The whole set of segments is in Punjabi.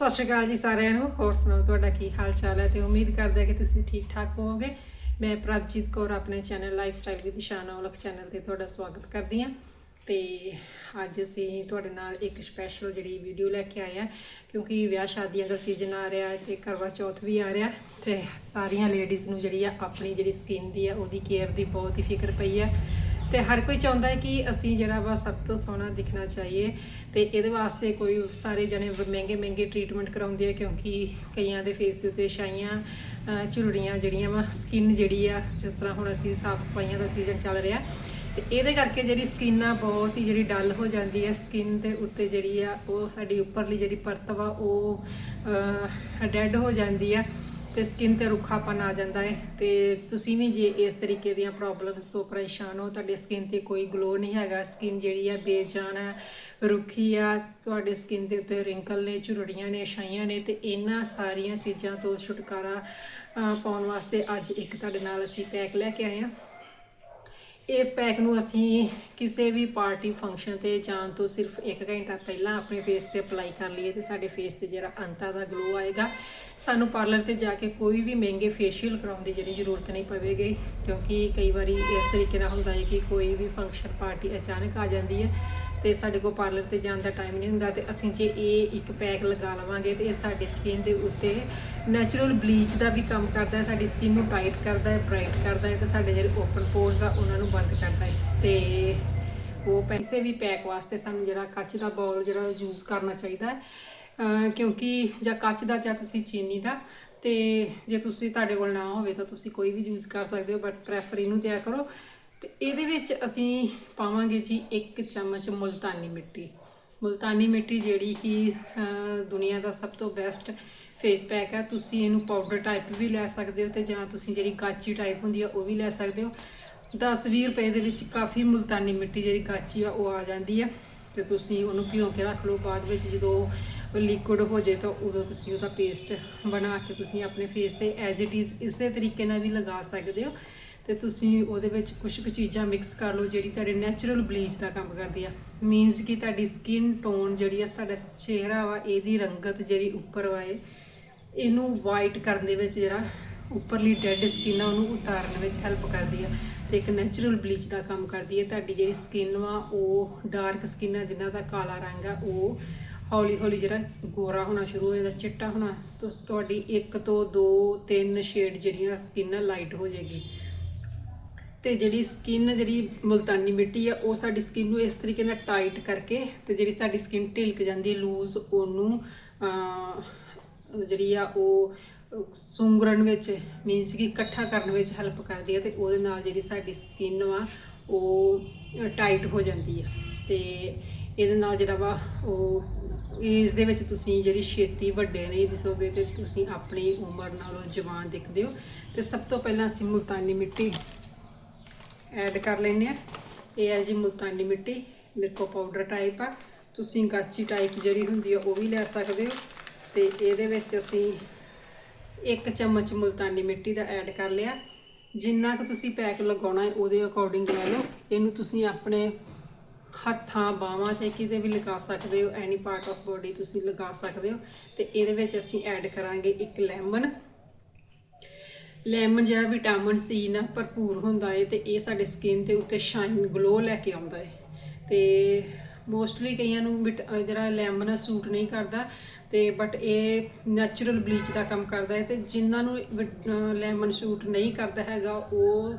ਸਤਿ ਸ਼੍ਰੀ ਅਕਾਲ ਜੀ ਸਾਰਿਆਂ ਨੂੰ। ਹੋਰ ਸੁਣਾਓ, ਤੁਹਾਡਾ ਕੀ ਹਾਲ ਚਾਲ ਹੈ? ਤੇ ਉਮੀਦ ਕਰਦੇ ਹਾਂ ਕਿ ਤੁਸੀਂ ਠੀਕ ਠਾਕ ਹੋਵੋਗੇ। ਮੈਂ ਪ੍ਰਭਜੀਤ ਕੌਰ, ਆਪਣੇ ਚੈਨਲ ਲਾਈਫ ਸਟਾਈਲ ਦੀ ਦਿਸ਼ਾ ਨੌਲਖ ਚੈਨਲ ਤੇ ਤੁਹਾਡਾ ਸਵਾਗਤ ਕਰਦੀ ਹਾਂ। ਤੇ ਅੱਜ ਅਸੀਂ ਤੁਹਾਡੇ ਨਾਲ ਇੱਕ ਸਪੈਸ਼ਲ ਜਿਹੜੀ ਵੀਡੀਓ ਲੈ ਕੇ ਆਏ ਆ ਕਿਉਂਕਿ ਵਿਆਹ ਸ਼ਾਦੀਆਂ ਦਾ ਸੀਜ਼ਨ ਆ ਰਿਹਾ ਹੈ ਤੇ ਕਰਵਾ ਚੌਥ ਵੀ ਆ ਰਿਹਾ ਤੇ ਸਾਰੀਆਂ ਲੇਡੀਜ਼ ਨੂੰ ਜਿਹੜੀ ਆ ਆਪਣੀ ਜਿਹੜੀ ਸਕਿਨ ਦੀ ਆ, ਉਹਦੀ ਕੇਅਰ ਦੀ ਬਹੁਤ ਹੀ ਫਿਕਰ ਪਈ ਹੈ। ਤੇ ਹਰ ਕੋਈ ਚਾਹੁੰਦਾ ਹੈ ਕਿ ਅਸੀਂ ਜਿਹੜਾ ਵਾ ਸਭ ਤੋਂ ਸੋਹਣਾ ਦਿਖਣਾ ਚਾਹੀਏ ਤੇ ਇਹਦੇ ਵਾਸਤੇ ਕੋਈ ਸਾਰੇ ਜਣੇ ਮਹਿੰਗੇ ਮਹਿੰਗੇ ਟ੍ਰੀਟਮੈਂਟ ਕਰਾਉਂਦੇ ਆ, ਕਿਉਂਕਿ ਕਈਆਂ ਦੇ ਫੇਸ ਦੇ ਉੱਤੇ ਛਾਈਆਂ ਝੁਰੜੀਆਂ ਜਿਹੜੀਆਂ ਵਾ ਸਕਿਨ ਜਿਹੜੀ ਆ, ਜਿਸ ਤਰ੍ਹਾਂ ਹੁਣ ਅਸੀਂ ਸਾਫ਼ ਸਫਾਈਆਂ ਦਾ ਸੀਜ਼ਨ ਚੱਲ ਰਿਹਾ, ਤੇ ਇਹਦੇ ਕਰਕੇ ਜਿਹੜੀ ਸਕਿਨ ਆ ਬਹੁਤ ਹੀ ਜਿਹੜੀ ਡਲ ਹੋ ਜਾਂਦੀ ਹੈ ਸਕਿਨ ਦੇ ਉੱਤੇ ਜਿਹੜੀ ਆ, ਉਹ ਸਾਡੀ ਉੱਪਰਲੀ ਜਿਹੜੀ ਪਰਤ ਵਾ, ਉਹ ਡੈਡ ਹੋ ਜਾਂਦੀ ਆ। ਤੇ ਸਕਿਨ ਤੇ ਰੁੱਖਾਪਨ ਆ ਜਾਂਦਾ ਹੈ ਤੇ ਤੁਸੀਂ ਵੀ ਜੇ ਇਸ ਤਰੀਕੇ ਦੀਆਂ ਪ੍ਰੋਬਲਮਸ ਤੋਂ ਪਰੇਸ਼ਾਨ ਹੋ, ਤੁਹਾਡੇ ਸਕਿਨ ਤੇ ਕੋਈ ਗਲੋ ਨਹੀਂ ਹੈਗਾ ਸਕਿਨ ਜਿਹੜੀ ਆ ਬੇਜਾਨ ਹੈ, ਰੁੱਖੀ ਆ, ਤੁਹਾਡੇ ਸਕਿਨ ਦੇ ਉੱਤੇ ਰਿੰਕਲ ਨੇ ਝੁਰੜੀਆਂ ਨੇ, ਛਾਈਆਂ ਨੇ ਤੇ ਇਹਨਾਂ ਸਾਰੀਆਂ ਚੀਜ਼ਾਂ ਤੋਂ ਛੁਟਕਾਰਾ ਪਾਉਣ ਵਾਸਤੇ ਅੱਜ ਇੱਕ ਤੁਹਾਡੇ ਨਾਲ ਅਸੀਂ ਪੈਕ ਲੈ ਕੇ ਆਏ ਹਾਂ। ਇਸ ਪੈਕ ਨੂੰ ਅਸੀਂ ਕਿਸੇ ਵੀ ਪਾਰਟੀ ਫੰਕਸ਼ਨ ਤੇ ਜਾਣ ਤੋਂ ਸਿਰਫ 1 ਘੰਟਾ ਪਹਿਲਾਂ ਆਪਣੇ ਫੇਸ ਤੇ ਅਪਲਾਈ ਕਰ ਲਈਏ ਤੇ ਸਾਡੇ ਫੇਸ ਤੇ ਜਿਹੜਾ ਅੰਤਾਂ ਦਾ ਗਲੋ ਆਏਗਾ। ਸਾਨੂੰ ਪਾਰਲਰ ਤੇ ਜਾ ਕੇ ਕੋਈ ਵੀ ਮਹਿੰਗੇ ਫੇਸ਼ੀਅਲ ਕਰਾਉਣ ਦੀ ਜਿਹੜੀ ਜ਼ਰੂਰਤ ਨਹੀਂ ਪਵੇਗੀ, ਕਿਉਂਕਿ ਕਈ ਵਾਰੀ ਇਸ ਤਰੀਕੇ ਨਾਲ ਹੁੰਦਾ ਹੈ ਕਿ ਕੋਈ ਵੀ ਫੰਕਸ਼ਨ ਪਾਰਟੀ ਅਚਾਨਕ ਆ ਜਾਂਦੀ ਹੈ। ਤੇ ਸਾਡੇ ਕੋਲ ਪਾਰਲਰ ਤੇ ਜਾਣ ਦਾ ਟਾਈਮ ਨਹੀਂ ਹੁੰਦਾ ਤੇ ਅਸੀਂ ਜੇ ਇਹ ਇੱਕ ਪੈਕ ਲਗਾ ਲਵਾਂਗੇ ਤੇ ਇਹ ਸਾਡੇ ਸਕਿਨ ਦੇ ਉੱਤੇ ਨੈਚੁਰਲ ਬਲੀਚ ਦਾ ਵੀ ਕੰਮ ਕਰਦਾ ਹੈ, ਸਾਡੀ ਸਕਿਨ ਨੂੰ ਟਾਈਟ ਕਰਦਾ ਹੈ ਬ੍ਰਾਈਟ ਕਰਦਾ ਹੈ ਤੇ ਸਾਡੇ ਜਿਹੜੇ ਓਪਨ ਪੋਰਸ ਆ, ਉਹਨਾਂ ਨੂੰ ਬੰਦ ਕਰਦਾ ਹੈ। ਤੇ ਉਹ ਪੈਸੇ ਵੀ ਪੈਕ ਵਾਸਤੇ ਸਾਨੂੰ ਜਿਹੜਾ ਕੱਚ ਦਾ ਬਾਉਲ ਜਿਹੜਾ ਯੂਜ਼ ਕਰਨਾ ਚਾਹੀਦਾ ਹੈ ਕਿਉਂਕਿ ਜਾਂ ਕੱਚ ਦਾ ਜਾਂ ਤੁਸੀਂ ਚੀਨੀ ਦਾ, ਤੇ ਜੇ ਤੁਸੀਂ ਤੁਹਾਡੇ ਕੋਲ ਨਾ ਹੋਵੇ ਤਾਂ ਤੁਸੀਂ ਕੋਈ ਵੀ ਯੂਜ਼ ਕਰ ਸਕਦੇ ਹੋ ਬਟ ਪ੍ਰੈਫਰ ਇਹਨੂੰ ਦਿਆ ਕਰੋ। ਤੇ ਇਹਦੇ ਵਿੱਚ ਅਸੀਂ ਪਾਵਾਂਗੇ ਜੀ ਇੱਕ ਚਮਚ ਮੁਲਤਾਨੀ ਮਿੱਟੀ। ਮੁਲਤਾਨੀ ਮਿੱਟੀ ਜਿਹੜੀ ਕਿ ਦੁਨੀਆ ਦਾ ਸਭ ਤੋਂ ਬੈਸਟ ਫੇਸ ਪੈਕ ਹੈ। ਤੁਸੀਂ ਇਹਨੂੰ ਪਾਊਡਰ ਟਾਈਪ ਵੀ ਲੈ ਸਕਦੇ ਹੋ ਤੇ ਜਾਂ ਤੁਸੀਂ ਜਿਹੜੀ ਗਾਚੀ ਟਾਈਪ ਹੁੰਦੀ ਆ, ਉਹ ਵੀ ਲੈ ਸਕਦੇ ਹੋ। 10-20 ਰੁਪਏ ਦੇ ਵਿੱਚ ਕਾਫੀ ਮੁਲਤਾਨੀ ਮਿੱਟੀ ਜਿਹੜੀ ਗਾਚੀ ਆ, ਉਹ ਆ ਜਾਂਦੀ ਆ। ਤੇ ਤੁਸੀਂ ਉਹਨੂੰ ਭਿਓ ਕੇ ਰੱਖ ਲਓ। ਬਾਅਦ ਵਿੱਚ ਜਦੋਂ ਲਿਕੁਇਡ ਹੋ ਜੇ ਤਾਂ ਉਦੋਂ ਤੁਸੀਂ ਉਹਦਾ ਪੇਸਟ ਬਣਾ ਕੇ ਤੁਸੀਂ ਆਪਣੇ ਫੇਸ ਤੇ ਐਜ਼ ਇਟ ਇਜ਼ ਇਸੇ ਤਰੀਕੇ ਨਾਲ ਵੀ ਲਗਾ ਸਕਦੇ ਹੋ। ਤੇ ਤੁਸੀਂ ਉਹਦੇ ਵਿੱਚ ਕੁਝ ਕੁ ਚੀਜ਼ਾਂ ਮਿਕਸ ਕਰ ਲਓ ਜਿਹੜੀ ਤੁਹਾਡੇ ਨੈਚੁਰਲ ਬਲੀਚ ਦਾ ਕੰਮ ਕਰਦੀ ਆ। ਮੀਨਸ ਕਿ ਤੁਹਾਡੀ ਸਕਿਨ ਟੋਨ ਜਿਹੜੀ ਆ, ਤੁਹਾਡਾ ਚਿਹਰਾ ਵਾ, ਇਹਦੀ ਰੰਗਤ ਜਿਹੜੀ ਉੱਪਰ ਵਾਏ ਇਹਨੂੰ ਵਾਈਟ ਕਰਨ ਦੇ ਵਿੱਚ ਜਿਹੜਾ ਉੱਪਰਲੀ ਡੈਡ ਸਕਿਨ ਆ, ਉਹਨੂੰ ਉਤਾਰਨ ਵਿੱਚ ਹੈਲਪ ਕਰਦੀ ਆ। ਤੇ ਇੱਕ ਨੈਚੁਰਲ ਬਲੀਚ ਦਾ ਕੰਮ ਕਰਦੀ ਹੈ ਤੁਹਾਡੀ ਜਿਹੜੀ ਸਕਿਨ ਵਾ, ਉਹ ਡਾਰਕ ਸਕਿਨ ਆ, ਜਿਨ੍ਹਾਂ ਦਾ ਕਾਲਾ ਰੰਗ ਆ, ਉਹ ਹੌਲੀ ਹੌਲੀ ਜਿਹੜਾ ਗੋਰਾ ਹੋਣਾ ਸ਼ੁਰੂ ਹੋ ਜਾਂਦਾ, ਚਿੱਟਾ ਹੋਣਾ ਤੁਹਾਡੀ ਇੱਕ ਤੋਂ ਦੋ, ਤਿੰਨ ਸ਼ੇਡ ਜਿਹੜੀਆਂ ਸਕਿਨ ਲਾਈਟ ਹੋ ਜਾਏਗੀ। ਤੇ ਜਿਹੜੀ ਸਕਿਨ ਜਿਹੜੀ ਮੁਲਤਾਨੀ ਮਿੱਟੀ ਆ, ਉਹ ਸਾਡੀ ਸਕਿਨ ਨੂੰ ਇਸ ਤਰੀਕੇ ਨਾਲ ਟਾਈਟ ਕਰਕੇ ਤੇ ਜਿਹੜੀ ਸਾਡੀ ਸਕਿਨ ਢਿਲਕ ਜਾਂਦੀ ਹੈ ਲੂਜ਼ ਉਹਨੂੰ ਜਿਹੜੀ ਆ ਉਹ ਸੁੰਗਰਨ ਵਿੱਚ ਮੀਨਸ ਕਿ ਇਕੱਠਾ ਕਰਨ ਵਿੱਚ ਹੈਲਪ ਕਰਦੀ ਹੈ ਤੇ ਉਹਦੇ ਨਾਲ ਜਿਹੜੀ ਸਾਡੀ ਸਕਿਨ ਵਾ, ਉਹ ਟਾਈਟ ਹੋ ਜਾਂਦੀ ਆ। ਤੇ ਇਹਦੇ ਨਾਲ ਜਿਹੜਾ ਵਾ, ਉਹ ਏਜ ਦੇ ਵਿੱਚ ਤੁਸੀਂ ਜਿਹੜੀ ਛੇਤੀ ਵੱਡੇ ਨਹੀਂ ਦਿਸੋਗੇ ਤੇ ਤੁਸੀਂ ਆਪਣੀ ਉਮਰ ਨਾਲੋਂ ਜਵਾਨ ਦਿਖਦੇ ਹੋ। ਤੇ ਸਭ ਤੋਂ ਪਹਿਲਾਂ ਅਸੀਂ ਮੁਲਤਾਨੀ ਮਿੱਟੀ ਐਡ ਕਰ ਲੈਂਦੇ ਆ। ਇਹ ਹੈ ਜੀ ਮੁਲਤਾਨੀ ਮਿੱਟੀ, ਮੇਰੇ ਕੋਲ ਪਾਊਡਰ ਟਾਈਪ ਆ। ਤੁਸੀਂ ਗਾਚੀ ਟਾਈਪ ਜਿਹੜੀ ਹੁੰਦੀ ਆ, ਉਹ ਵੀ ਲੈ ਸਕਦੇ ਹੋ। ਤੇ ਇਹਦੇ ਵਿੱਚ ਅਸੀਂ ਇੱਕ ਚਮਚ ਮੁਲਤਾਨੀ ਮਿੱਟੀ ਦਾ ਐਡ ਕਰ ਲਿਆ। ਜਿੰਨਾ ਕੁ ਤੁਸੀਂ ਪੈਕ ਲਗਾਉਣਾ ਹੈ, ਉਹਦੇ ਅਕੋਰਡਿੰਗ ਲੈ ਲਓ। ਇਹਨੂੰ ਤੁਸੀਂ ਆਪਣੇ ਹੱਥਾਂ, ਬਾਹਾਂ ਤੇ ਕਿਤੇ ਵੀ ਲਗਾ ਸਕਦੇ ਹੋ। ਐਨੀ ਪਾਰਟ ਆਫ ਬੋਡੀ ਤੁਸੀਂ ਲਗਾ ਸਕਦੇ ਹੋ। ਤੇ ਇਹਦੇ ਵਿੱਚ ਅਸੀਂ ਐਡ ਕਰਾਂਗੇ ਇੱਕ ਲੈਮਨ। ਲੈਮਨ ਜਿਹੜਾ ਵਿਟਾਮਿਨ ਸੀ ਨਾ ਭਰਪੂਰ ਹੁੰਦਾ ਏ ਤੇ ਇਹ ਸਾਡੇ ਸਕਿਨ ਤੇ ਉੱਤੇ ਸ਼ਾਈਨ ਗਲੋ ਲੈ ਕੇ ਆਉਂਦਾ ਏ। ਤੇ ਮੋਸਟਲੀ ਕਈਆਂ ਨੂੰ ਵਿਟ- ਜਿਹੜਾ ਲੈਮਨ ਸੂਟ ਨਹੀਂ ਕਰਦਾ ਤੇ ਬਟ ਇਹ ਨੈਚੁਰਲ ਬਲੀਚ ਦਾ ਕੰਮ ਕਰਦਾ ਹੈ ਤੇ ਜਿਨ੍ਹਾਂ ਨੂੰ ਲੈਮਨ ਸੂਟ ਨਹੀਂ ਕਰਦਾ ਹੈਗਾ, ਉਹ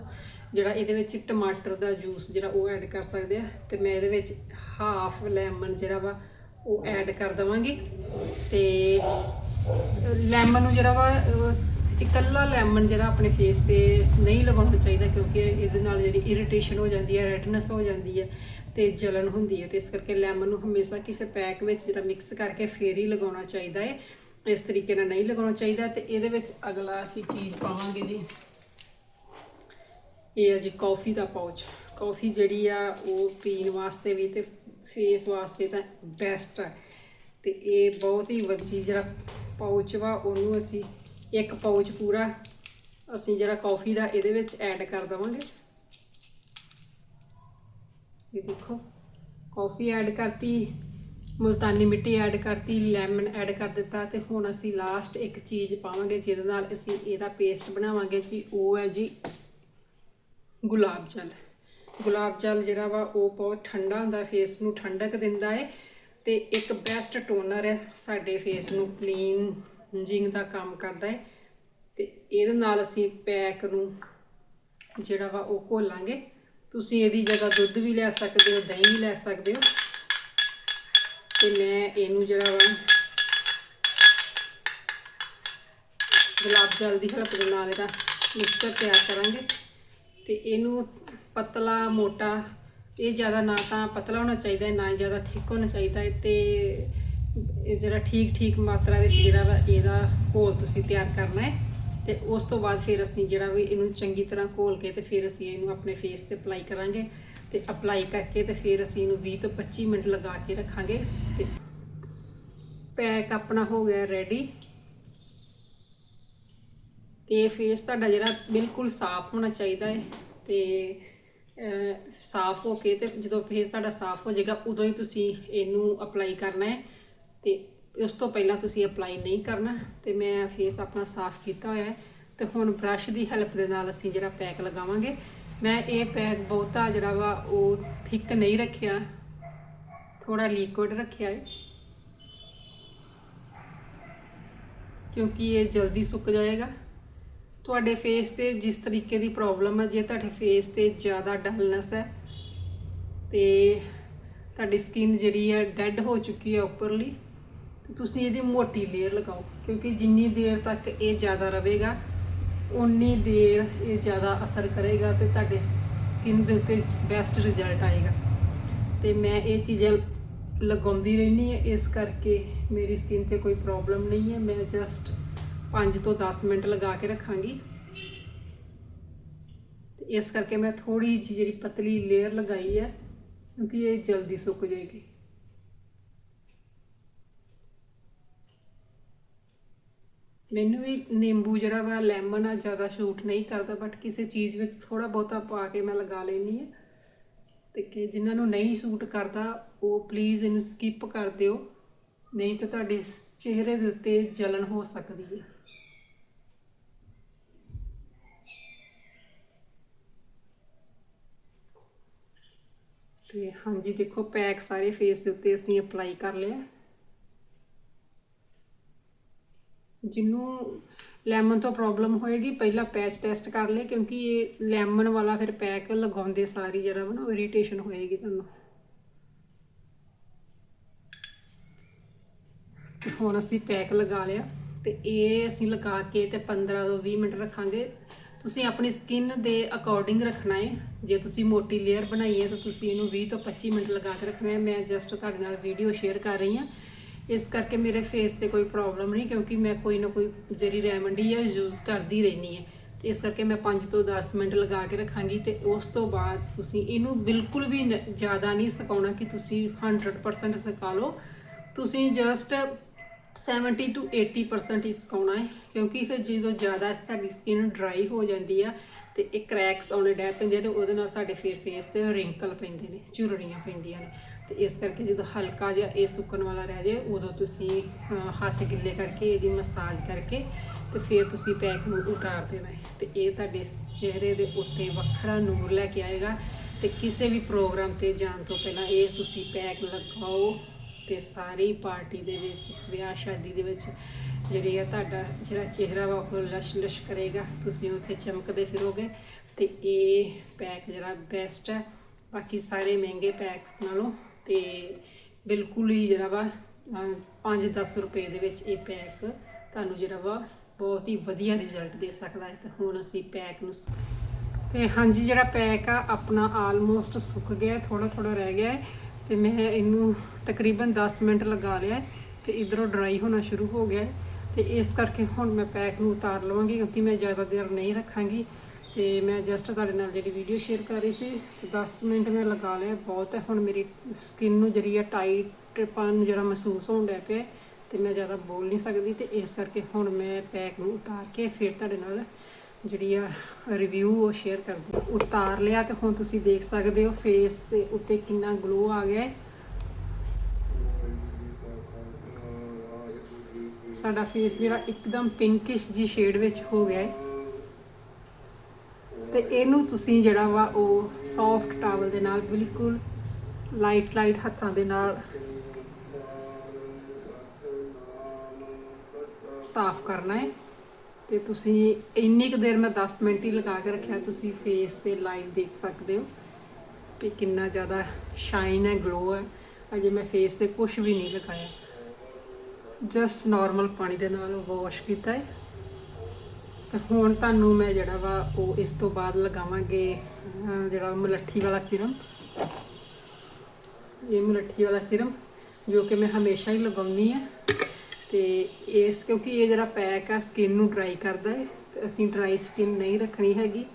ਜਿਹੜਾ ਇਹਦੇ ਵਿੱਚ ਟਮਾਟਰ ਦਾ ਜੂਸ ਜਿਹੜਾ ਉਹ ਐਡ ਕਰ ਸਕਦੇ ਆ। ਤੇ ਮੈਂ ਇਹਦੇ ਵਿੱਚ ਹਾਫ ਲੈਮਨ ਜਿਹੜਾ ਵਾ ਉਹ ਐਡ ਕਰ ਦਵਾਂਗੀ। ਤੇ ਲੈਮਨ ਨੂੰ ਜਿਹੜਾ ਵਾ ਇਕੱਲਾ ਲੈਮਨ ਜਿਹੜਾ ਆਪਣੇ ਫੇਸ ਤੇ ਨਹੀਂ ਲਗਾਉਣਾ ਚਾਹੀਦਾ ਕਿਉਂਕਿ ਇਹਦੇ ਨਾਲ ਜਿਹੜੀ ਇਰੀਟੇਸ਼ਨ ਹੋ ਜਾਂਦੀ ਹੈ ਰੈਡਨੈਸ ਹੋ ਜਾਂਦੀ ਹੈ ਤੇ ਜਲਨ ਹੁੰਦੀ ਹੈ ਤੇ ਇਸ ਕਰਕੇ ਲੈਮਨ ਨੂੰ ਹਮੇਸ਼ਾ ਕਿਸੇ ਪੈਕ ਵਿੱਚ ਜਿਹੜਾ ਮਿਕਸ ਕਰਕੇ ਫੇਰ ਹੀ ਲਗਾਉਣਾ ਚਾਹੀਦਾ ਹੈ। ਇਸ ਤਰੀਕੇ ਨਾਲ ਨਹੀਂ ਲਗਾਉਣਾ ਚਾਹੀਦਾ ਤੇ ਇਹਦੇ ਵਿੱਚ ਅਗਲਾ ਅਸੀਂ ਚੀਜ਼ ਪਾਵਾਂਗੇ ਜੀ। ਇਹ ਹੈ ਜੀ ਕਾਫੀ ਦਾ ਪਾਊਚ ਕਾਫੀ ਜਿਹੜੀ ਆ ਉਹ ਪੀਣ ਵਾਸਤੇ ਵੀ ਤੇ ਫੇਸ ਵਾਸਤੇ ਤਾਂ ਬੈਸਟ ਹੈ ਤੇ ਇਹ ਬਹੁਤ ਹੀ ਵਧੀਆ ਜਿਹੜਾ ਪਾਊਚ ਵਾ, ਉਹਨੂੰ ਅਸੀਂ ਇੱਕ ਪਾਊਚ ਪੂਰਾ। ਅਸੀਂ ਜਿਹੜਾ ਕਾਫੀ ਦਾ ਇਹਦੇ ਵਿੱਚ ਐਡ ਕਰ ਦਵਾਂਗੇ। ਇਹ ਦੇਖੋ ਕਾਫੀ ਐਡ ਕਰਤੀ, ਮੁਲਤਾਨੀ ਮਿੱਟੀ ਐਡ ਕਰਤੀ ਲੈਮਨ ਐਡ ਕਰ ਦਿੱਤਾ ਤੇ ਹੁਣ ਅਸੀਂ ਲਾਸਟ ਇੱਕ ਚੀਜ਼ ਪਾਵਾਂਗੇ, ਜਿਹਦੇ ਨਾਲ ਅਸੀਂ ਇਹਦਾ ਪੇਸਟ ਬਣਾਵਾਂਗੇ ਜੀ, ਉਹ ਹੈ ਜੀ ਗੁਲਾਬ ਜਲ। ਗੁਲਾਬ ਜਲ ਜਿਹੜਾ ਵਾ, ਉਹ ਬਹੁਤ ਠੰਡਾ ਹੁੰਦਾ ਫੇਸ ਨੂੰ ਠੰਡਕ ਦਿੰਦਾ ਹੈ ਤੇ ਇੱਕ ਬੈਸਟ ਟੋਨਰ ਹੈ ਸਾਡੇ ਫੇਸ ਨੂੰ ਕਲੀਨ ਜਿੰਗ ਦਾ ਕੰਮ ਕਰਦਾ ਹੈ ਤੇ ਇਹਦੇ ਨਾਲ ਅਸੀਂ ਪੈਕ ਨੂੰ ਜਿਹੜਾ ਵਾ ਉਹ ਘੋਲਾਂਗੇ। ਤੁਸੀਂ ਇਹਦੀ ਜਗ੍ਹਾ ਦੁੱਧ ਵੀ ਲੈ ਸਕਦੇ ਹੋ, ਦਹੀਂ ਵੀ ਲੈ ਸਕਦੇ ਹੋ। ਤੇ ਮੈਂ ਇਹਨੂੰ ਜਿਹੜਾ ਵਾ ਗੁਲਾਬ ਜਲ ਦੀ ਹੈਲਪ ਦੇ ਨਾਲ ਇਹਦਾ ਮਿਕਸਚਰ ਤਿਆਰ ਕਰਾਂਗੇ। ਤੇ ਇਹਨੂੰ ਪਤਲਾ, ਮੋਟਾ, ਇਹ ਜ਼ਿਆਦਾ ਨਾ ਤਾਂ ਪਤਲਾ ਹੋਣਾ ਚਾਹੀਦਾ, ਨਾ ਹੀ ਜ਼ਿਆਦਾ ਥਿੱਕ ਹੋਣਾ ਚਾਹੀਦਾ ਹੈ ਤੇ ਇਹ ਜਿਹੜਾ ਠੀਕ ਠੀਕ ਮਾਤਰਾ ਵਿੱਚ ਜਿਹੜਾ ਵਾ ਇਹਦਾ ਘੋਲ ਤੁਸੀਂ ਤਿਆਰ ਕਰਨਾ ਹੈ ਤੇ ਉਸ ਤੋਂ ਬਾਅਦ ਫਿਰ ਅਸੀਂ ਜਿਹੜਾ ਵੀ ਇਹਨੂੰ ਚੰਗੀ ਤਰ੍ਹਾਂ ਘੋਲ ਕੇ ਤੇ ਫਿਰ ਅਸੀਂ ਇਹਨੂੰ ਆਪਣੇ ਫੇਸ ਤੇ ਅਪਲਾਈ ਕਰਾਂਗੇ ਤੇ ਅਪਲਾਈ ਕਰਕੇ ਤੇ ਫਿਰ ਅਸੀਂ ਇਹਨੂੰ 20 ਤੋਂ 25 ਮਿੰਟ ਲਗਾ ਕੇ ਰੱਖਾਂਗੇ ਤੇ ਪੈਕ ਆਪਣਾ ਹੋ ਗਿਆ ਰੈਡੀ ਤੇ ਫੇਸ ਤੁਹਾਡਾ ਜਿਹੜਾ ਬਿਲਕੁਲ ਸਾਫ਼ ਹੋਣਾ ਚਾਹੀਦਾ ਹੈ ਤੇ ਸਾਫ਼ ਹੋ ਕੇ ਤੇ ਜਦੋਂ ਫੇਸ ਤੁਹਾਡਾ ਸਾਫ਼ ਹੋ ਜਾਏਗਾ ਉਦੋਂ ਹੀ ਤੁਸੀਂ ਇਹਨੂੰ ਅਪਲਾਈ ਕਰਨਾ ਹੈ। ਤੇ ਉਸ ਤੋਂ ਪਹਿਲਾਂ ਤੁਸੀਂ ਅਪਲਾਈ ਨਹੀਂ ਕਰਨਾ ਤੇ ਮੈਂ ਫੇਸ ਆਪਣਾ ਸਾਫ਼ ਕੀਤਾ ਹੋਇਆ ਹੈ ਤੇ ਹੁਣ ਬ੍ਰਸ਼ ਦੀ ਹੈਲਪ ਦੇ ਨਾਲ ਅਸੀਂ ਜਿਹੜਾ ਪੈਕ ਲਗਾਵਾਂਗੇ। ਮੈਂ ਇਹ ਪੈਕ ਬਹੁਤਾ ਜਿਹੜਾ ਵਾ ਉਹ ਥਿੱਕ ਨਹੀਂ ਰੱਖਿਆ। ਥੋੜਾ ਲਿਕੁਇਡ ਰੱਖਿਆ ਹੈ। ਕਿਉਂਕਿ ਇਹ ਜਲਦੀ ਸੁੱਕ ਜਾਏਗਾ। ਤੁਹਾਡੇ ਫੇਸ ਤੇ ਜਿਸ ਤਰੀਕੇ ਦੀ ਪ੍ਰੋਬਲਮ ਹੈ ਜੇ ਤੁਹਾਡੇ ਫੇਸ ਤੇ ਜ਼ਿਆਦਾ ਡਲਨੈਸ ਹੈ ਤੇ ਤੁਹਾਡੀ ਸਕਿਨ ਜਿਹੜੀ ਹੈ ਡੈੱਡ ਹੋ ਚੁੱਕੀ ਹੈ ਉੱਪਰਲੀ ਤੁਸੀਂ ਇਹਦੀ ਮੋਟੀ ਲੇਅਰ ਲਗਾਓ, ਕਿਉਂਕਿ ਜਿੰਨੀ ਦੇਰ ਤੱਕ ਇਹ ਜ਼ਿਆਦਾ ਰਹੇਗਾ ਉਨੀ ਦੇਰ ਇਹ ਜ਼ਿਆਦਾ ਅਸਰ ਕਰੇਗਾ ਤੇ ਤੁਹਾਡੇ ਸਕਿਨ ਦੇ ਉੱਤੇ ਬੈਸਟ ਰਿਜ਼ਲਟ ਆਏਗਾ। ਤੇ ਮੈਂ ਇਹ ਚੀਜ਼ਾਂ ਲਗਾਉਂਦੀ ਰਹਿੰਦੀ ਹਾਂ, ਇਸ ਕਰਕੇ ਮੇਰੀ ਸਕਿਨ ਤੇ ਕੋਈ ਪ੍ਰੋਬਲਮ ਨਹੀਂ ਹੈ। ਮੈਂ ਜਸਟ 5 ਤੋਂ 10 ਮਿੰਟ ਲਗਾ ਕੇ ਰੱਖਾਂਗੀ। ਤੇ ਇਸ ਕਰਕੇ ਮੈਂ ਥੋੜੀ ਜਿਹੀ ਜਿਹੜੀ ਪਤਲੀ ਲੇਅਰ ਲਗਾਈ ਹੈ, ਕਿਉਂਕਿ ਇਹ ਜਲਦੀ ਸੁੱਕ ਜਾਏਗੀ। ਮੈਨੂੰ ਵੀ ਨਿੰਬੂ ਜਿਹੜਾ ਵਾ, ਲੈਮਨ ਆ, ਜ਼ਿਆਦਾ ਸ਼ੂਟ ਨਹੀਂ ਕਰਦਾ ਬਟ ਕਿਸੇ ਚੀਜ਼ ਵਿੱਚ ਥੋੜਾ ਬਹੁਤਾ ਪਾ ਕੇ ਮੈਂ ਲਗਾ ਲੈਣੀ ਹੈ। ਤੇ ਕਿ ਜਿਨ੍ਹਾਂ ਨੂੰ ਨਹੀਂ ਸੂਟ ਕਰਦਾ, ਉਹ ਪਲੀਜ਼ ਇਹਨੂੰ ਸਕਿਪ ਕਰ ਦਿਓ। ਨਹੀਂ ਤਾਂ ਤੁਹਾਡੇ ਚਿਹਰੇ ਦੇ ਉੱਤੇ ਜਲਨ ਹੋ ਸਕਦੀ ਹੈ। ਤੇ ਹਾਂਜੀ, ਦੇਖੋ, ਪੈਕ ਸਾਰੇ ਫੇਸ ਦੇ ਉੱਤੇ ਅਸੀਂ ਅਪਲਾਈ ਕਰ ਲਿਆ। ਜਿਹਨੂੰ ਲੈਮਨ ਤੋਂ ਪ੍ਰੋਬਲਮ ਹੋਏਗੀ, ਪਹਿਲਾਂ ਪੈਚ ਟੈਸਟ ਕਰ ਲੈ ਕਿਉਂਕਿ ਇਹ ਲੈਮਨ ਵਾਲਾ ਫਿਰ ਪੈਕ ਲਗਾਉਂਦੇ ਸਾਰੀ ਜਿਹੜਾ ਵਾ ਨਾ ਇਰੀਟੇਸ਼ਨ ਹੋਏਗੀ ਤੁਹਾਨੂੰ। ਹੁਣ ਅਸੀਂ ਪੈਕ ਲਗਾ ਲਿਆ, ਤੇ ਇਹ ਅਸੀਂ ਲਗਾ ਕੇ ਤੇ 15 ਤੋਂ 20 ਮਿੰਟ ਰੱਖਾਂਗੇ। ਤੁਸੀਂ ਆਪਣੀ ਸਕਿਨ ਦੇ ਅਕੋਰਡਿੰਗ ਰੱਖਣਾ ਹੈ ਜੇ ਤੁਸੀਂ ਮੋਟੀ ਲੇਅਰ ਬਣਾਈ ਹੈ ਤਾਂ ਤੁਸੀਂ ਇਹਨੂੰ 20 ਤੋਂ 25 ਮਿੰਟ ਲਗਾ ਕੇ ਰੱਖਣਾ ਹੈ ਮੈਂ ਜਸਟ ਤੁਹਾਡੇ ਨਾਲ ਵੀਡੀਓ ਸ਼ੇਅਰ ਕਰ ਰਹੀ ਹਾਂ। ਇਸ ਕਰਕੇ ਮੇਰੇ ਫੇਸ ਤੇ ਕੋਈ ਪ੍ਰੋਬਲਮ ਨਹੀਂ, ਕਿਉਂਕਿ ਮੈਂ ਕੋਈ ਨਾ ਕੋਈ ਜਿਹੜੀ ਰੈਮਡੀ ਹੈ ਯੂਜ਼ ਕਰਦੀ ਰਹਿੰਦੀ ਹੈ ਤੇ ਇਸ ਕਰਕੇ ਮੈਂ 5 ਤੋਂ 10 ਮਿੰਟ ਲਗਾ ਕੇ ਰੱਖਾਂਗੀ ਤੇ ਉਸ ਤੋਂ ਬਾਅਦ ਤੁਸੀਂ ਇਹਨੂੰ ਬਿਲਕੁਲ ਵੀ ਨ- ਜ਼ਿਆਦਾ ਨਹੀਂ ਸੁਕਾਉਣਾ ਕਿ ਤੁਸੀਂ 100% ਸੁਕਾ ਲਓ। ਤੁਸੀਂ ਜਸਟ 70 to 80% ਹੀ ਸੁਕਾਉਣਾ ਹੈ, ਕਿਉਂਕਿ ਫਿਰ ਜਦੋਂ ਜ਼ਿਆਦਾ ਸਾਡੀ ਸਕਿਨ ਡਰਾਈ ਹੋ ਜਾਂਦੀ ਆ ਤੇ ਇਹ ਕ੍ਰੈਕਸ ਆਉਣੇ ਡੈ ਪੈਂਦੇ ਆ ਤੇ ਉਹਦੇ ਨਾਲ ਸਾਡੇ ਫੇਰ ਫੇਸ ਤੇ ਰਿੰਕਲ ਪੈਂਦੇ ਨੇ, ਝੁਰੜੀਆਂ ਪੈਂਦੀਆਂ ਨੇ। ਤੇ ਇਸ ਕਰਕੇ ਜਦੋਂ ਹਲਕਾ ਜਿਹਾ ਇਹ ਸੁੱਕਣ ਵਾਲਾ ਰਹਿ ਜਾਏ, ਉਦੋਂ ਤੁਸੀਂ ਹੱਥ ਗਿੱਲੇ ਕਰਕੇ ਇਹਦੀ ਮਸਾਜ ਕਰਕੇ ਤੇ ਫਿਰ ਤੁਸੀਂ ਪੈਕ ਨੂੰ ਉਤਾਰ ਦੇਣਾ ਹੈ। ਤੇ ਇਹ ਤੁਹਾਡੇ ਚਿਹਰੇ ਦੇ ਉੱਤੇ ਵੱਖਰਾ ਨੂਰ ਲੈ ਕੇ ਆਏਗਾ ਤੇ ਕਿਸੇ ਵੀ ਪ੍ਰੋਗਰਾਮ ਤੇ ਜਾਣ ਤੋਂ ਪਹਿਲਾਂ ਇਹ ਤੁਸੀਂ ਪੈਕ ਲਗਾਓ ਤੇ ਸਾਰੀ ਪਾਰਟੀ ਦੇ ਵਿੱਚ, ਵਿਆਹ ਸ਼ਾਦੀ ਦੇ ਵਿੱਚ ਜਿਹੜੀ ਆ ਤੁਹਾਡਾ ਜਿਹੜਾ ਚਿਹਰਾ ਵਾ ਉਹ ਲਸ਼ ਲਸ਼ ਕਰੇਗਾ। ਤੁਸੀਂ ਉੱਥੇ ਚਮਕਦੇ ਫਿਰੋਗੇ ਤੇ ਇਹ ਪੈਕ ਜਿਹੜਾ ਬੈਸਟ ਹੈ। ਬਾਕੀ ਸਾਰੇ ਮਹਿੰਗੇ ਪੈਕਸ ਨਾਲੋਂ ਤੇ ਬਿਲਕੁਲ ਹੀ ਜਿਹੜਾ ਵਾ 5-10 ਰੁਪਏ ਦੇ ਵਿੱਚ ਇਹ ਪੈਕ ਤੁਹਾਨੂੰ ਜਿਹੜਾ ਵਾ ਬਹੁਤ ਹੀ ਵਧੀਆ ਰਿਜ਼ਲਟ ਦੇ ਸਕਦਾ ਹੈ। ਤੇ ਹੁਣ ਅਸੀਂ ਪੈਕ ਨੂੰ ਤੇ ਹਾਂਜੀ, ਜਿਹੜਾ ਪੈਕ ਆ, ਆਪਣਾ ਆਲਮੋਸਟ ਸੁੱਕ ਗਿਆ ਥੋੜਾ ਥੋੜਾ ਰਹਿ ਗਿਆ ਹੈ। ਤੇ ਮੈਂ ਇਹਨੂੰ ਤਕਰੀਬਨ 10 ਮਿੰਟ ਲਗਾ ਲਿਆ ਹੈ ਤੇ ਇਧਰੋਂ ਡਰਾਈ ਹੋਣਾ ਸ਼ੁਰੂ ਹੋ ਗਿਆ ਹੈ। ਤੇ ਇਸ ਕਰਕੇ ਹੁਣ ਮੈਂ ਪੈਕ ਨੂੰ ਉਤਾਰ ਲਵਾਂਗੀ ਕਿਉਂਕਿ ਮੈਂ ਜ਼ਿਆਦਾ ਦੇਰ ਨਹੀਂ ਰੱਖਾਂਗੀ। ਤੇ ਮੈਂ ਜਸਟ ਤੁਹਾਡੇ ਨਾਲ ਜਿਹੜੀ ਵੀਡੀਓ ਸ਼ੇਅਰ ਕਰ ਰਹੀ ਸੀ ਤੇ 10 ਮਿੰਟ ਮੈਂ ਲਗਾ ਲਿਆ ਬਹੁਤ ਹੈ। ਹੁਣ ਮੇਰੀ ਸਕਿਨ ਨੂੰ ਜਿਹੜੀ ਆ ਟਾਈਟਪਨ ਜਿਹੜਾ ਮਹਿਸੂਸ ਹੋਣ ਡਿਆ ਪਿਆ ਹੈ ਤੇ ਮੈਂ ਜ਼ਿਆਦਾ ਬੋਲ ਨਹੀਂ ਸਕਦੀ ਤੇ ਇਸ ਕਰਕੇ ਹੁਣ ਮੈਂ ਪੈਕ ਨੂੰ ਉਤਾਰ ਕੇ ਫਿਰ ਤੁਹਾਡੇ ਨਾਲ ਜਿਹੜੀ ਆ ਰਿਵਿਊ ਉਹ ਸ਼ੇਅਰ ਕਰਦੀ ਉਤਾਰ ਲਿਆ ਤੇ ਹੁਣ ਤੁਸੀਂ ਦੇਖ ਸਕਦੇ ਹੋ ਫੇਸ ਦੇ ਉੱਤੇ ਕਿੰਨਾ ਗਲੋ ਆ ਗਿਆ ਹੈ। ਸਾਡਾ ਫੇਸ ਜਿਹੜਾ ਇੱਕਦਮ ਪਿੰਕਿਸ਼ ਜੀ ਸ਼ੇਡ ਵਿੱਚ ਹੋ ਗਿਆ ਹੈ। ਤੇ ਇਹਨੂੰ ਤੁਸੀਂ ਜਿਹੜਾ ਵਾ ਉਹ ਸੌਫਟ ਟਾਵਲ ਦੇ ਨਾਲ ਬਿਲਕੁਲ ਲਾਈਟ ਲਾਈਟ ਹੱਥਾਂ ਦੇ ਨਾਲ ਸਾਫ਼ ਕਰਨਾ ਹੈ। ਤੇ ਤੁਸੀਂ ਇੰਨੀ ਕੁ ਦੇਰ ਮੈਂ 10 ਮਿੰਟ ਹੀ ਲਗਾ ਕੇ ਰੱਖਿਆ, ਤੁਸੀਂ ਫੇਸ ਤੇ ਲਾਈਵ ਦੇਖ ਸਕਦੇ ਹੋ ਕਿ ਕਿੰਨਾ ਜ਼ਿਆਦਾ ਸ਼ਾਈਨ ਹੈ ਗਲੋ ਹੈ। ਅਜੇ ਮੈਂ ਫੇਸ ਤੇ ਕੁਝ ਵੀ ਨਹੀਂ ਲਗਾਇਆ। ਜਸਟ ਨਾਰਮਲ ਪਾਣੀ ਦੇ ਨਾਲ ਵਾਸ਼ ਕੀਤਾ ਹੈ। ਤੇ ਹੁਣ ਤੁਹਾਨੂੰ ਮੈਂ ਜਿਹੜਾ ਵਾ ਉਹ ਇਸ ਤੋਂ ਬਾਅਦ ਲਗਾਵਾਂਗੇ ਜਿਹੜਾ ਮਲੱਠੀ ਵਾਲਾ ਸਿਰਮ। ਇਹ ਮਲੱਠੀ ਵਾਲਾ ਸਿਰਮ ਜੋ ਕਿ ਮੈਂ ਹਮੇਸ਼ਾ ਹੀ ਲਗਾਉਂਦੀ ਆ ਤੇ ਇਸ ਕਿਉਂਕਿ ਇਹ ਜਿਹੜਾ ਪੈਕ ਆ, ਸਕਿਨ ਨੂੰ ਡਰਾਈ ਕਰਦਾ ਹੈ। ਤੇ ਅਸੀਂ ਡਰਾਈ ਸਕਿਨ ਨਹੀਂ ਰੱਖਣੀ ਹੈਗੀ।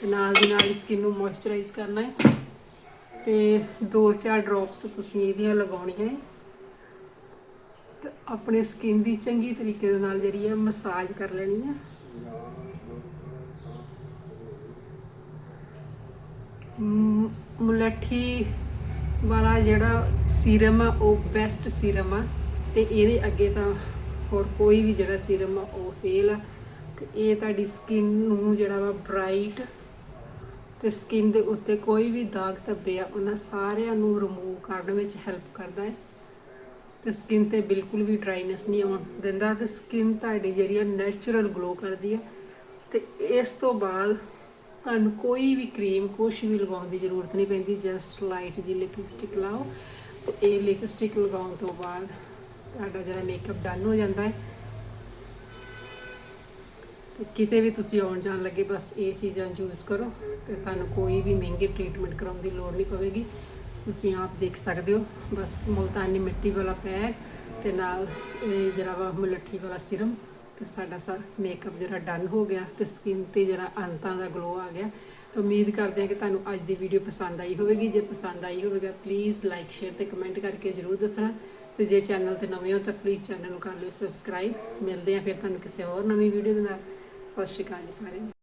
ਤੇ ਨਾਲ ਦੀ ਨਾਲ ਸਕਿਨ ਨੂੰ ਮੋਇਸਚਰਾਈਜ਼ ਕਰਨਾ ਹੈ। ਤੇ ਦੋ ਚਾਰ ਡ੍ਰੌਪਸ ਤੁਸੀਂ ਇਹਦੀਆਂ ਲਗਾਉਣੀਆਂ ਹੈ। ਤੇ ਆਪਣੇ ਸਕਿਨ ਦੀ ਚੰਗੀ ਤਰੀਕੇ ਦੇ ਨਾਲ ਜਿਹੜੀ ਹੈ ਮਸਾਜ ਕਰ ਲੈਣੀ ਹੈ। ਮੁਲੱਠੀ ਵਾਲਾ ਜਿਹੜਾ ਸੀਰਮ ਆ, ਉਹ ਬੈਸਟ ਸੀਰਮ ਆ। ਤੇ ਇਹਦੇ ਅੱਗੇ ਤਾਂ ਹੋਰ ਕੋਈ ਵੀ ਜਿਹੜਾ ਸੀਰਮ ਆ, ਉਹ ਫੇਲ ਆ। ਤੇ ਇਹ ਤੁਹਾਡੀ ਸਕਿਨ ਨੂੰ ਜਿਹੜਾ ਵਾ ਬ੍ਰਾਈਟ ਤੇ ਸਕਿਨ ਦੇ ਉੱਤੇ ਕੋਈ ਵੀ ਦਾਗ ਧੱਬੇ ਆ, ਉਹਨਾਂ ਸਾਰਿਆਂ ਨੂੰ ਰਿਮੂਵ ਕਰਨ ਵਿੱਚ ਹੈਲਪ ਕਰਦਾ ਹੈ। ਤੇ ਸਕਿਨ ਤੇ ਬਿਲਕੁਲ ਵੀ ਡਰਾਈਨੈਸ ਨਹੀਂ ਆਉਣ ਦਿੰਦਾ ਤੇ ਸਕਿਨ ਤੁਹਾਡੀ ਜਿਹੜੀ ਆ ਨੈਚੁਰਲ ਗਲੋ ਕਰਦੀ ਆ। ਤੇ ਇਸ ਤੋਂ ਬਾਅਦ ਤੁਹਾਨੂੰ ਕੋਈ ਵੀ ਕਰੀਮ ਕੁਝ ਵੀ ਲਗਾਉਣ ਦੀ ਜ਼ਰੂਰਤ ਨਹੀਂ ਪੈਂਦੀ ਜਸਟ ਲਾਈਟ ਜੀ ਲਿਪਸਟਿਕ ਲਾਓ ਤੇ ਇਹ ਲਿਪਸਟਿਕ ਲਗਾਉਣ ਤੋਂ ਬਾਅਦ ਤੁਹਾਡਾ ਜਿਹੜਾ ਮੇਕਅਪ ਡਨ ਹੋ ਜਾਂਦਾ ਹੈ। ਤੇ ਕਿਤੇ ਵੀ ਤੁਸੀਂ ਆਉਣ ਜਾਣ ਲੱਗੇ, ਬਸ ਇਹ ਚੀਜ਼ਾਂ ਯੂਜ਼ ਕਰੋ ਤੇ ਤੁਹਾਨੂੰ ਕੋਈ ਵੀ ਮਹਿੰਗੇ ਟ੍ਰੀਟਮੈਂਟ ਕਰਾਉਣ ਦੀ ਲੋੜ ਨਹੀਂ ਪਵੇਗੀ। ਤੁਸੀਂ ਆਪ ਦੇਖ ਸਕਦੇ ਹੋ, ਬਸ ਮੁਲਤਾਨੀ ਮਿੱਟੀ ਵਾਲਾ ਪੈਕ ਤੇ ਨਾਲ ਇਹ ਜਿਹੜਾ ਵਾ ਮੁਲੱਠੀ ਵਾਲਾ ਸਿਰਮ ਤੇ ਸਾਡਾ ਸਾਰਾ ਮੇਕਅਪ ਜਿਹੜਾ ਡਨ ਹੋ ਗਿਆ ਤੇ ਸਕਿਨ ਤੇ ਜਿਹੜਾ ਅੰਤਾਂ ਦਾ ਗਲੋ ਆ ਗਿਆ। ਤਾਂ ਉਮੀਦ ਕਰਦੇ ਹਾਂ ਕਿ ਤੁਹਾਨੂੰ ਅੱਜ ਦੀ ਵੀਡੀਓ ਪਸੰਦ ਆਈ ਹੋਵੇਗੀ। ਜੇ ਪਸੰਦ ਆਈ ਹੋਵੇਗਾ ਪਲੀਜ਼ ਲਾਈਕ ਸ਼ੇਅਰ ਤੇ ਕਮੈਂਟ ਕਰਕੇ ਜਰੂਰ ਦੱਸਣਾ। ਤੇ ਜੇ ਚੈਨਲ ਤੇ ਨਵੇਂ ਹੋ ਤਾਂ ਪਲੀਜ਼ ਚੈਨਲ ਨੂੰ ਕਰ ਲਿਓ ਸਬਸਕ੍ਰਾਈਬ ਮਿਲਦੇ ਆ ਫਿਰ ਤੁਹਾਨੂੰ ਕਿਸੇ ਹੋਰ ਨਵੀਂ ਵੀਡੀਓ ਦੇ ਨਾਲ। ਸਤਿ ਸ਼੍ਰੀ ਅਕਾਲ ਜੀ ਸਾਰਿਆਂ ਨੂੰ।